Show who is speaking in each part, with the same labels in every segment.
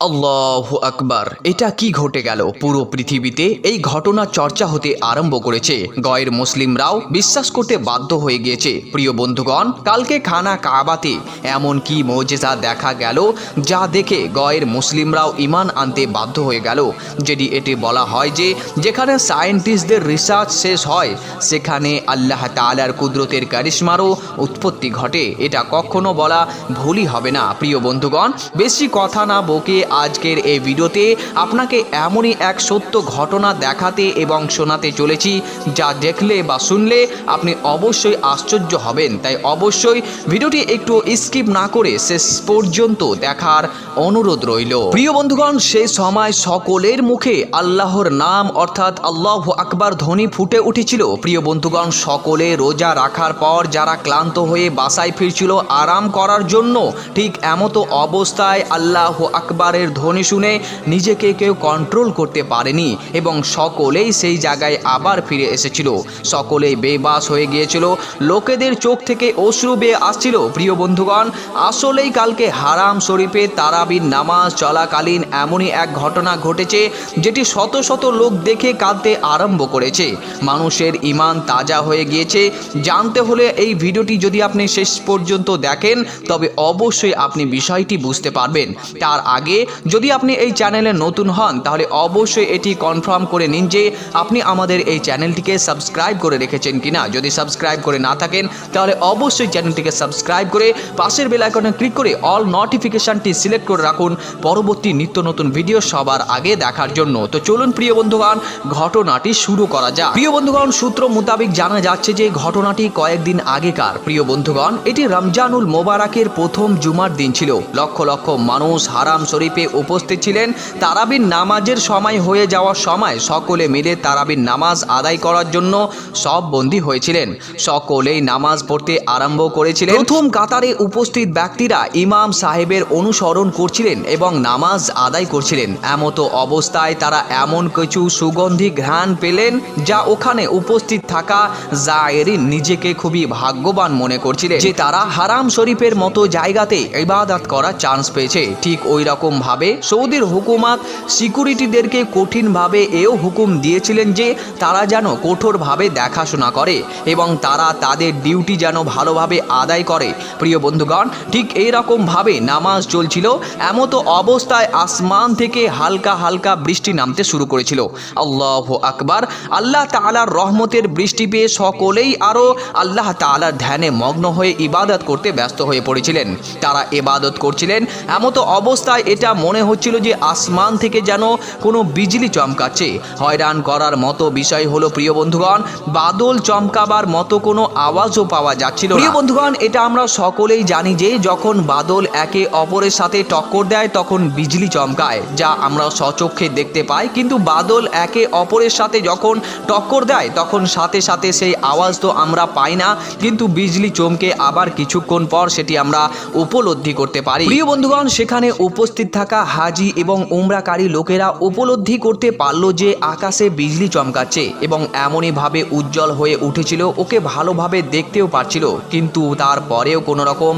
Speaker 1: আল্লাহ আকবার। এটা কি ঘটে গেল? পুরো পৃথিবীতে এই ঘটনা চর্চা হতে আরম্ভ করেছে। গয়ের মুসলিমরাও বিশ্বাস করতে বাধ্য হয়ে গিয়েছে। প্রিয় বন্ধুগণ, কালকে খানা কাবাতে এমন কি মৌজেজা দেখা গেল যা দেখে গয়ের মুসলিমরাও ইমান আনতে বাধ্য হয়ে গেল? যেটি এটি বলা হয় যে যেখানে সায়েন্টিস্টদের রিসার্চ শেষ হয়, সেখানে আল্লাহ তালার কুদরতের কারিশ্মারও উৎপত্তি ঘটে। এটা কখনো বলা ভুলই হবে না। প্রিয় বন্ধুগণ, বেশি কথা না বকে আজকের এই ভিডিওতে আপনাকে এমনই এক সত্য ঘটনা দেখাতে এবং শোনাতে চলেছি, যা দেখলে বা শুনলে আপনি অবশ্যই আশ্চর্য হবেন। তাই অবশ্যই ভিডিওটি একটু স্কিপ না করে শেষ পর্যন্ত দেখার অনুরোধ রইল। প্রিয় বন্ধুগণ সেই সময় সকলের মুখে আল্লাহর নাম, অর্থাৎ আল্লাহ আকবার ধ্বনি ফুটে উঠেছিল। প্রিয় বন্ধুগণ, সকলে রোজা রাখার পর যারা ক্লান্ত হয়ে বাসায় ফিরছিল, আরাম করার জন্য ঠিক এমতো অবস্থায় আল্লাহ আকবারের ধ্বনি শুনে নিজেকে কেউ কন্ট্রোল করতে পারেনি এবং সকলেই সেই জায়গায় আবার ফিরে এসেছিল। সকলেই বেবাস হয়ে গিয়েছিল। লোকেদের চোখ থেকে অশ্রু বেয়ে আসছিল। প্রিয় বন্ধুগণ, আসলেই কালকে হারাম শরীফে তারাবির নামাজ চলাকালীন এমনই এক ঘটনা ঘটেছে, যেটি শত শত লোক দেখে কাঁদতে আরম্ভ করেছে। মানুষের ইমান তাজা হয়ে গিয়েছে। জানতে হলে এই ভিডিওটি যদি আপনি শেষ পর্যন্ত দেখেন, তবে অবশ্যই আপনি বিষয়টি বুঝতে পারবেন। তার আগে যদি আপনি এই চ্যানেলে নতুন হন, তাহলে অবশ্যই এটি কনফার্ম করে নিন যে আপনি আমাদের এই চ্যানেলটিকে সাবস্ক্রাইব করে রেখেছেন কিনা। যদি সাবস্ক্রাইব করে না থাকেন, তাহলে অবশ্যই চ্যানেলটিকে সাবস্ক্রাইব করে পাশের বেল আইকনে ক্লিক করে অল নোটিফিকেশনটি সিলেক্ট করে রাখুন পরবর্তী নিত্য নতুন ভিডিও সবার আগে দেখার জন্য। তো চলুন প্রিয় বন্ধুগণ, ঘটনাটি শুরু করা যাক। প্রিয় বন্ধুগণ, সূত্র মোতাবেক জানা যাচ্ছে যে ঘটনাটি কয়েকদিন আগেকার। প্রিয় বন্ধুগণ, এটি রমজানুল মোবারকের প্রথম জুমার দিন ছিল। লক্ষ লক্ষ মানুষ হারাম শরীফে উপস্থিত ছিলেন। তারাবির নামাজের সময় হয়ে যাওয়ার সময় সকলে মিলে তারাবির নামাজ আদায় করার জন্য সব বন্দী হয়েছিলেন। সকলেই নামাজ পড়তে আরম্ভ করেছিলেন। প্রথম কাতারে উপস্থিত ব্যক্তিরা ইমাম সাহেবের অনুসরণ করছিলেন এবং নামাজ আদায় করছিলেন। এমতো অবস্থায় তারা এমন কিছু সুগন্ধি ঘ্রাণ পেলেন যা ওখানে উপস্থিত থাকা জায়েরিন নিজেকে খুবই ভাগ্যবান মনে করছিলেন। যে তারা হারাম শরীফের মতো জায়গাতে ইবাদত করার চান্স পেয়েছে, ঠিক ওই রকম ভাবে সৌদির হুকুমাত সিকিউরিটিদেরকে কঠিনভাবে এও হুকুম দিয়েছিলেন যে তারা যেন কঠোরভাবে দেখাশোনা করে এবং তারা তাদের ডিউটি যেন ভালোভাবে আদায় করে। প্রিয় বন্ধুগণ, ঠিক এই রকমভাবে নামাজ চলছিল, এমতো অবস্থায় আসমান থেকে হালকা হালকা বৃষ্টি নামতে শুরু করেছিল। আল্লাহ আকবার, আল্লাহ তালার রহমতের বৃষ্টি পেয়ে সকলেই আরও আল্লাহ তালার ধ্যানে মগ্ন হয়ে ইবাদত করতে ব্যস্ত হয়ে পড়েছিলেন। তারা ইবাদত করছিলেন, এমতো অবস্থায় এটা মনে হচ্ছিল যে আসমান থেকে যেন কোনো বিজলি চমকাচ্ছে। হয়রান করার মতো বিষয় হলো, প্রিয় বন্ধুগণ, বাদল চমকাবার মতো কোনো আওয়াজও পাওয়া যাচ্ছিল প্রিয় বন্ধুগণ, এটা আমরা সকলেই জানি যে যখন বাদল একে অপরের সাথে টক্কর দেয়, তখন বিজলি চমকায়, যা আমরা সচক্ষে দেখতে পাই। কিন্তু বাদল একে অপরের সাথে যখন টক্কর দেয়, তখন সাথে সাথে সেই আওয়াজ তো আমরা পাই না, কিন্তু বিজলি চমকে আবার কিছুক্ষণ পর সেটি আমরা উপলব্ধি করতে পারি। প্রিয় বন্ধুগণ, সেখানে উপস্থিত থাকা হাজি এবং উমরাকারী লোকেরা উপলব্ধি করতে পারল যে আকাশে বিজলি চমকাচ্ছে এবং এমনই ভাবে উজ্জ্বল হয়ে উঠেছিল, ওকে ভালোভাবে দেখতেও পারছিল। কিন্তু তারপরেও কোনো রকম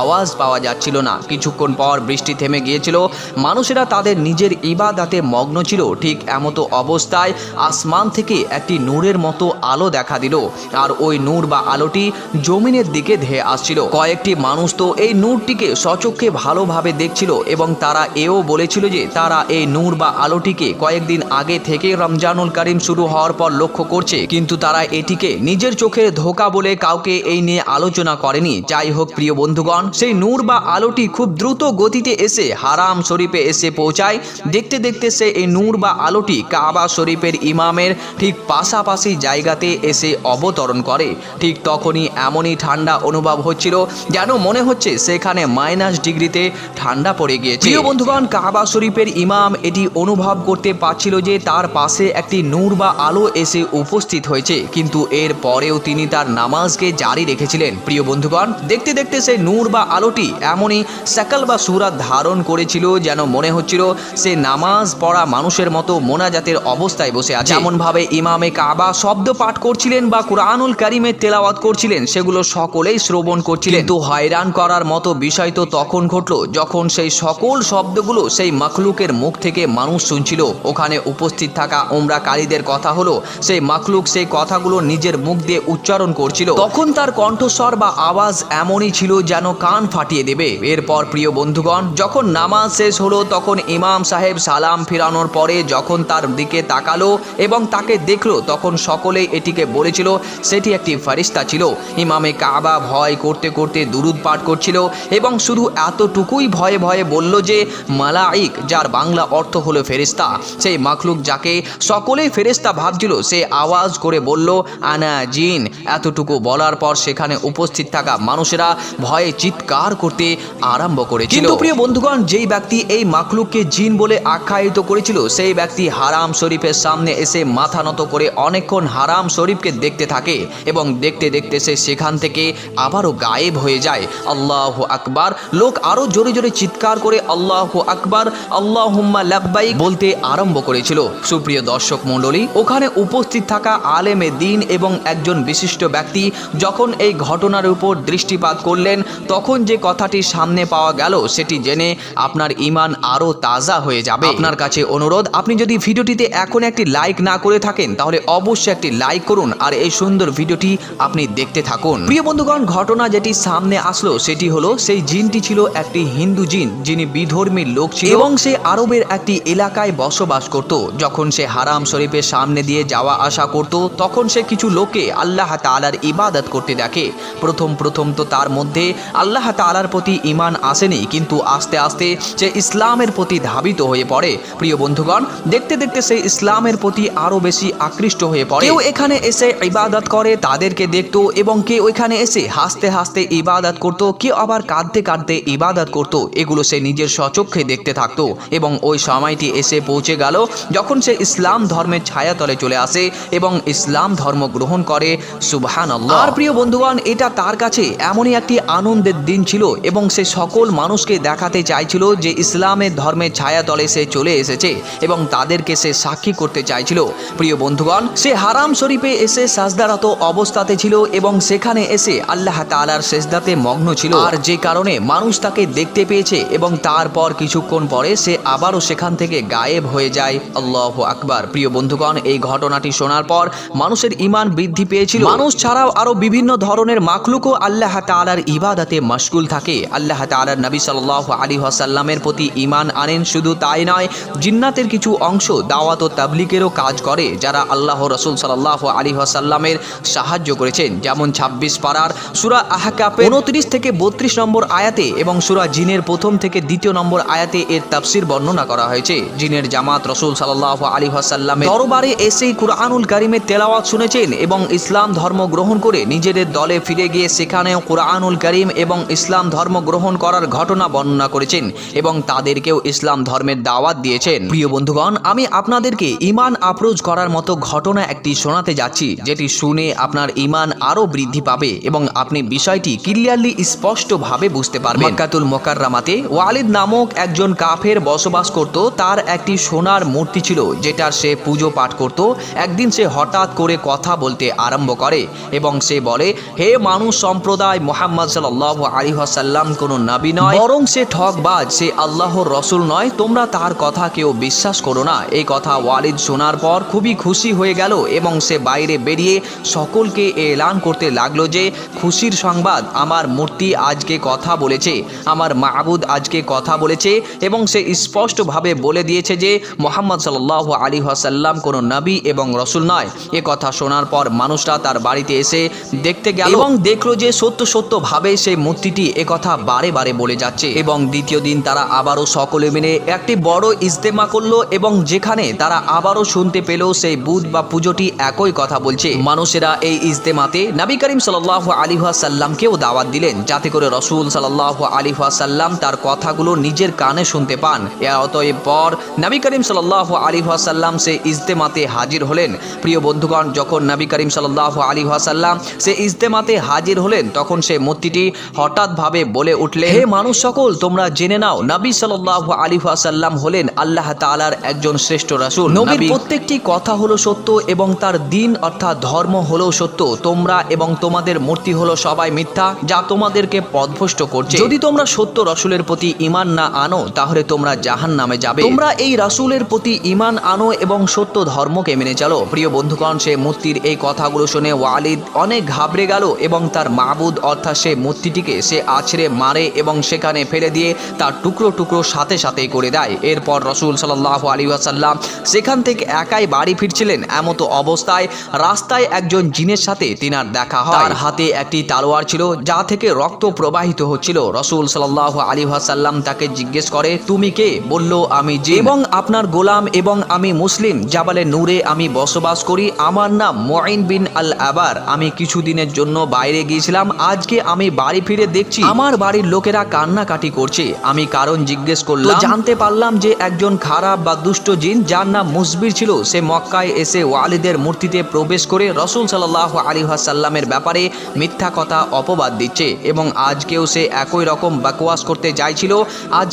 Speaker 1: আওয়াজ পাওয়া যাচ্ছিল না। কিছুক্ষণ পর বৃষ্টি থেমে গিয়েছিল। মানুষেরা তাদের নিজের ইবাদাতে মগ্ন ছিল। ঠিক এমতো অবস্থায় আসমান থেকে একটি নূরের মতো আলো দেখা দিল। আর ওই নূর বা আলোটি জমিনের দিকে ধেয়ে আসছিল। কয়েকটি মানুষ তো এই নূরটিকে সচক্ষে ভালোভাবে দেখছিল এবং তারা এও বলেছিল যে তারা এই নূর বা আলোটিকে কয়েকদিন আগে থেকে রমজানুল করিম শুরু হওয়ার পর লক্ষ্য করছে, কিন্তু তারা এটিকে নিজের চোখের ধোকা বলে কাউকে এই নিয়ে আলোচনা করেনি। যাই হোক, প্রিয় বন্ধুগণ, সেই নূর বা আলোটি খুব দ্রুত গতিতে এসে হারাম শরীফে এসে পৌঁছায়। দেখতে দেখতে সে এই নূর বা আলোটি কাবা শরীফের ইমামের ঠিক পাশাপাশি জায়গাতে এসে অবতরণ করে। ঠিক তখনই এমনই ঠান্ডা অনুভব হচ্ছিল যেন মনে হচ্ছে সেখানে মাইনাস ডিগ্রিতে ঠান্ডা পড়ে গিয়েছে। বন্ধুগণ কাবা শরীফের ইমাম এটি অনুভব করতে পারছিল যে তার পাশে একটি নূর বা আলো এসে উপস্থিত হয়েছে। কিন্তু এর পরেও তিনি তার নামাজকে জারি রেখেছিলেন। প্রিয় বন্ধুগণ দেখতে দেখতে সেই নূর বা আলোটি এমনই সাকাল বা সুরাত ধারণ করেছিল যেন মনে হচ্ছিল সে নামাজ পড়া মানুষের মতো মোনাজাতের অবস্থায় বসে আছে। যেমন ভাবে ইমামে কাবা শব্দ পাঠ করছিলেন বা কুরআনুল কারিমের তেলাওয়াত করছিলেন সেগুলো সকলেই শ্রবণ করছিলেন। কিন্তু হয়রান করার মতো বিষয় তো তখন ঘটলো যখন সেই সকল শব্দ শব্দগুলো সেই মাখলুকের মুখ থেকে মানুষ শুনছিল। ওখানে উপস্থিত থাকা ওমরাকারীদের কথা হলো, সেই মাখলুক সেই কথাগুলো নিজের মুখ দিয়ে উচ্চারণ করছিল। তখন তার কণ্ঠস্বর বা আওয়াজ এমনই ছিল যেন কান ফাটিয়ে দেবে। এরপর প্রিয় বন্ধুগণ, যখন নামাজ শেষ হলো, তখন ইমাম সাহেব সালাম ফিরানোর পরে যখন তার দিকে তাকালো এবং তাকে দেখল, তখন সকলেই এটিকে বলেছিল, সেটি একটি ফারিস্তা ছিল। ইমামে কাবা ভয় করতে করতে দুরুদ পাঠ করছিল এবং শুধু এতটুকুই ভয়ে ভয়ে বলল যে মালাইক যার বাংলা অর্থ হলো ফেরিস্তা সেই মাখলুক যাকে সকলেই ফেরিস্তা ভাবছিল, সে আওয়াজ করে বলল, আনা জিন। এতটুকু বলার পর সেখানে উপস্থিত থাকা মানুষেরা ভয়ে চিৎকার করতে আরম্ভ করেছিল। প্রিয় বন্ধুগণ, যেই ব্যক্তি এই মাখলুককে জিন বলে আখ্যায়িত করেছিল, সেই ব্যক্তি হারাম শরীফের সামনে এসে মাথা নত করে অনেকক্ষণ হারাম শরীফকে দেখতে থাকে এবং দেখতে দেখতে সে সেখান থেকে আবারও গায়েব হয়ে যায়। আল্লাহ আকবার। লোক আরও জোরে জোরে চিৎকার করে আল্লাহ আকবার আল্লাহ লাব্বাই বলতে আরম্ভ করেছিল। সুপ্রিয় দর্শক মণ্ডলী, ওখানে উপস্থিত থাকা আলেমে দিন এবং একজন বিশিষ্ট ব্যক্তি যখন এই ঘটনার উপর দৃষ্টিপাত করলেন, তখন যে কথাটি সামনে পাওয়া গেল সেটি জেনে আপনার ইমান আরও তাজা হয়ে যাবে। আপনার কাছে অনুরোধ, আপনি যদি ভিডিওটিতে এখন একটি লাইক না করে থাকেন, তাহলে অবশ্যই একটি লাইক করুন আর এই সুন্দর ভিডিওটি আপনি দেখতে থাকুন। প্রিয় বন্ধুগণ, ঘটনা যেটি সামনে আসলো সেটি হলো, সেই জিনটি ছিল একটি হিন্দু জিন যিনি বিধর্মীর লোক ছিল এবং সে আরবের একটি এলাকায় বসবাস করত। যখন সে হারাম শরীফের সামনে দিয়ে যাওয়া আসা করত, তখন সে কিছু লোকে আল্লাহ তালার ইবাদত করতে দেখে। প্রথম প্রথম তো তার মধ্যে আল্লাহ তালার প্রতি ইমান আসেনি, কিন্তু আস্তে আস্তে সে ইসলামের প্রতি ধাবিত হয়ে পড়ে। প্রিয় বন্ধুগণ, দেখতে দেখতে সে ইসলামের প্রতি আরও বেশি আকৃষ্ট হয়ে পড়ে। কেউ এখানে এসে ইবাদত করে, তাদেরকে দেখতো এবং কেউ ওইখানে এসে হাসতে হাসতে ইবাদত করত, কেউ আবার কাঁদতে কাঁদতে ইবাদত করত। এগুলো সে নিজের স্বচক্ষে দেখতে থাকতো এবং ওই সময়টি এসে পৌঁছে গেল যখন সে ইসলাম ধর্মের ছায়াতলে চলে আসে এবং ইসলাম ধর্ম গ্রহণ করে। সুবহান আর প্রিয় বন্ধুগণ, এটা তার কাছে এমনই একটি আনন্দের দিন ছিল এবং সে সকল মানুষকে দেখাতে চাইছিল যে ইসলামের ধর্মের ছায়াতলে সে চলে এসেছে এবং তাদেরকে সে সাক্ষী করতে চাইছিল। প্রিয় বন্ধুগণ, সে হারাম শরীফে এসে সাজদারত অবস্থাতে ছিল এবং সেখানে এসে আল্লাহ তালার সেজদাতে মগ্ন ছিল। আর যে কারণে মানুষ তাকে দেখতে পেয়েছে এবং তারপর কিছুক্ষণ পরে সে আবারও সেখান থেকে গায়েব হয়ে যায়। আল্লাহ আকবার। প্রিয় বন্ধুগণ, এই ঘটনাটি শোনার পর মানুষের ইমান বৃদ্ধি পেয়েছিল। মানুষ ছাড়াও আরও বিভিন্ন ধরনের মাখলুকও আল্লাহ তালার ইবাদাতে মশগুল থাকে। আল্লাহ তালার নবী সাল্লাহ আলী হাসাল্লামের প্রতি ইমান আনেন শুধু তাই নয়, জিন্নাতের কিছু অংশ দাওয়াত ও তাবলিকেরও কাজ করে, যারা আল্লাহ রসুল সাল্লাহ আলী হাসাল্লামের সাহায্য করেছেন। যেমন ছাব্বিশ পাড়ার সুরা আহকাপে উনত্রিশ থেকে বত্রিশ নম্বর আয়াতে এবং সুরা জিনের প্রথম থেকে দ্বিতীয় নম্বর আয়াতে এর তাফসির বর্ণনা করা হয়েছে। জিনের জামাত রসুল সাল্লাহ আলী হাসাল্লামের দরবারে এসেই কুরআনুল কারিমের তেলাওয়াত শুনেছেন এবং ইসলাম ধর্ম গ্রহণ করে নিজেদের দলে ফিরে গিয়ে সেখানেও কুরআনুল করিম এবং ইসলাম ধর্ম গ্রহণ করার ঘটনা বর্ণনা করেছেন এবং তাদেরকেও ইসলাম ধর্মের দাওয়াত দিয়েছেন। প্রিয় বন্ধুগণ, আমি আপনাদেরকে ইমান আপ্রোচ করার মতো ঘটনা একটি শোনাতে যাচ্ছি, যেটি শুনে আপনার ইমান আরও বৃদ্ধি পাবে এবং আপনি বিষয়টি ক্লিয়ারলি স্পষ্টভাবে বুঝতে পারবেন। মক্কাতুল মোকাররামাতে ওয়ালিদ নামক একজন কাফের বসবাস করত, তার একটি সোনার মূর্তি ছিল, যেটার সে পুজো পাঠ করত। একদিন সে হঠাৎ করে কথা বলতে আরম্ভ করে এবং সে বলে, হে মানুষ সম্প্রদায়, মোহাম্মদ সাল্লাহ আলী সাল্লাম কোনো নাবি নয়, বরং সে ঠকবাজ, সে আল্লাহর রসুল নয়, তোমরা তার কথা কেউ বিশ্বাস করো না। এই কথা ওয়ালিদ শোনার পর খুবই খুশি হয়ে গেল এবং সে বাইরে বেরিয়ে সকলকে এলান করতে লাগল যে, খুশির সংবাদ, আমার মূর্তি আজকে কথা বলেছে, আমার মাহবুদ আজকে কথা বলেছে এবং সে স্পষ্টভাবে বলে দিয়েছে যে মোহাম্মদ সাল্লাহ আলী সাল্লাম কোনো নবী এবং রসুল নয়। এ কথা শোনার পর মানুষরা তার বাড়িতে এসে দেখতে গেল এবং দেখল যে সত্য সত্য ভাবে সেই মূর্তিটি একথা বারে বারে বলে যাচ্ছে এবং দ্বিতীয় দিন তারা আবারও সকলে মিলে একটি বড় ইজতেমা করল এবং যেখানে তারা আবারও শুনতে পেল সেই বুধ বা পুজোটি একই কথা বলছে। মানুষেরা এই ইজতেমাতে নবী করিম সাল্লাহ আলী সাল্লামকেও দাওয়াত দিলেন যাতে করে রসুল সাল্লাহ আলী সাল্লাম তার কথাগুলো নিজের কানে শুনতে পান। এ অতএব পর নবী করিম সাল্লাহ আলী সাল্লাম সে ইজতেমাতে হাজির হলেন। প্রিয় বন্ধুগণ যখন নবী করিম সাল্লাহ আলী সাল্লাম সে ইজতেমাতে হাজির হলেন তখন সে মূর্তিটি হঠাৎভাবে বলে উঠলে হে মানুষ সকল তোমরা জেনে নাও নবী সাল্লাহ আলী সাল্লাম হলেন আল্লাহ তালার একজন শ্রেষ্ঠ রাসূল। নবীর প্রত্যেকটি কথা হলো সত্য এবং তার দিন অর্থাৎ ধর্ম হলো সত্য। তোমরা এবং তোমাদের মূর্তি হলো সবাই মিথ্যা যা তোমাদেরকে পদভষ্ট করছে। যদি তোমরা সত্য রসুলের প্রতি ইমান না আনো, তাহলে তোমরা জাহান নামে যাবে। তোমরা এই রাসূলের প্রতি ইমান আনো এবং সত্য ধর্মকে মেনে চলো। প্রিয় বন্ধুগণ, সে মূর্তির এই কথাগুলো শুনে ওয়ালিদ অনেক ঘাবড়ে গেল এবং তার মাবুদ, অর্থাৎ সে মূর্তিটিকে সে আছড়ে মারে এবং সেখানে ফেলে দিয়ে তার টুকরো টুকরো সাথে সাথেই করে দেয়। এরপর রসুল সাল্লাহ আলী আসাল্লাম সেখান থেকে একাই বাড়ি ফিরছিলেন এমত অবস্থায় রাস্তায় একজন জিনের সাথে তিনার দেখা হয়। তার হাতে একটি তালোয়ার ছিল যা থেকে রক্ত প্রবাহিত হচ্ছিল। রসুল সাল্লাহ আলী আসাল্লাম তাকে জিজ্ঞেস করে তুমি কে? বলল আমি যে এবং আপনার গোলাম এবং আমি মুসলিম। জাবালে নূরে আমি বসবাস করি। আমার নাম মঈন বিন আল আবার আমি কিছুদিনের জন্য বাইরে গিয়েছিলাম। আজকে আমি বাড়ি ফিরে দেখছি। আমার বাড়ির লোকেরা কান্নাকাটি করছে। আমি কারণ জিজ্ঞেস করলাম জানতে পারলাম যে একজন খারাপ বা দুষ্ট জিন যার নাম মুসবির ছিল। সে মক্কায় এসে ওয়ালিদের মূর্তিতে প্রবেশ করে রসুল সাল্লাহ আলী সাল্লামের ব্যাপারে মিথ্যা কথা অপবাদ দিচ্ছে। এবং আজকেও সে একই রকম বাকওয়াস করতে চাইছিল।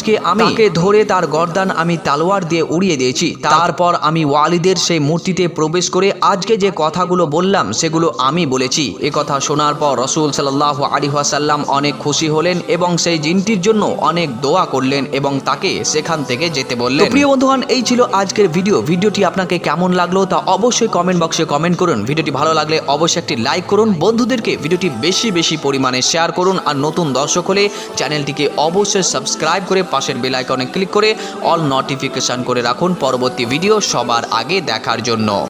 Speaker 1: আজকে আমি তাকে ধরে তার গর্দান আমি তালোয়ার দিয়ে উড়িয়ে দিয়েছি। তারপর আমি ওয়ালিদের সেই মূর্তিতে প্রবেশ করে আজকে যে কথাগুলো বললাম সেগুলো আমি বলেছি। এ কথা শোনার পর রসুল সাল্লাহ আলী সাল্লাম অনেক খুশি হলেন এবং সেই জিনটির জন্য অনেক দোয়া করলেন এবং তাকে সেখান থেকে যেতে বললেন। প্রিয় বন্ধুগণ এই ছিল আজকের ভিডিও। ভিডিওটি আপনাকে কেমন লাগল তা অবশ্যই কমেন্ট বক্সে কমেন্ট করুন। ভিডিওটি ভালো লাগলে অবশ্যই একটি লাইক করুন। বন্ধুদেরকে ভিডিওটি বেশি বেশি পরিমাণে শেয়ার করুন। আর নতুন দর্শক হলে চ্যানেলটিকে অবশ্যই সাবস্ক্রাইব করে পাশের বেল আইকনে ক্লিক করে অল নোটিফিকেশান করে রাখুন। পরবর্তী ভিডিও সবার আগে দেখার জন্য।